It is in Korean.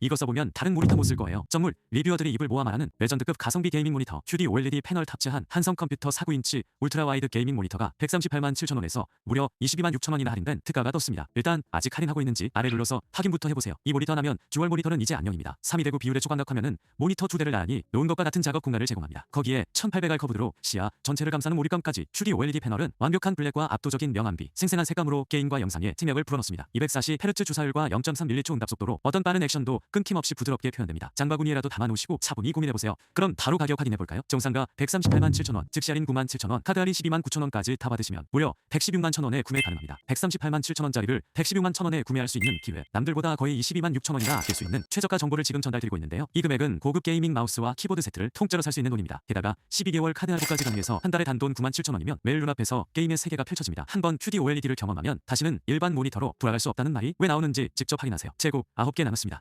이거 써보면 다른 모니터 못 쓸 거예요. 정물 리뷰어들이 입을 모아 말하는 레전드급 가성비 게이밍 모니터 QD OLED 패널 탑재한 한성 컴퓨터 49인치 울트라 와이드 게이밍 모니터가 138만 7천 원에서 무려 22만 6천 원이나 할인된 특가가 떴습니다. 일단 아직 할인하고 있는지 아래 눌러서 확인부터 해보세요. 이 모니터 나면 듀얼 모니터는 이제 안녕입니다. 3.2대구 비율의 초광각 화면은 모니터 두 대를 나란히 놓은 것과 같은 작업 공간을 제공합니다. 거기에 1800R 커브드로 시야 전체를 감싸는 몰입감까지 QD OLED 패널은 완벽한 블랙과 압도적인 명암비, 생생한 색감으로 게임과 영상에 특력을 불어넣습니다. 240Hz 주사율과 0.3mm 응답 속도로 어떤 빠른 액션도 끊김없이 부드럽게 표현됩니다. 장바구니에라도 담아놓으시고 차분히 고민해보세요. 그럼 바로 가격 확인해볼까요? 정상가 138만 7천 원, 즉시 할인 9만 7천 원, 카드 할인 12만 9천 원까지 다 받으시면 무려 116만 1천원에 구매 가능합니다. 138만 7천 원짜리를 116만 1천원에 구매할 수 있는 기회. 남들보다 거의 22만 6천 원이나 아낄 수 있는 최저가 정보를 지금 전달드리고 있는데요. 이 금액은 고급 게이밍 마우스와 키보드 세트를 통째로 살 수 있는 돈입니다. 게다가 12개월 카드 할부까지 가능해서 한 달에 단돈 9만 7천 원이면 매일 눈앞에서 게임의 세계가 펼쳐집니다. 한번 QD OLED를 경험하면 다시는 일반 모니터로 돌아갈 수 없다는 말이 왜 나오는지 직접 확인하세요. 재고 9개 남았습니다.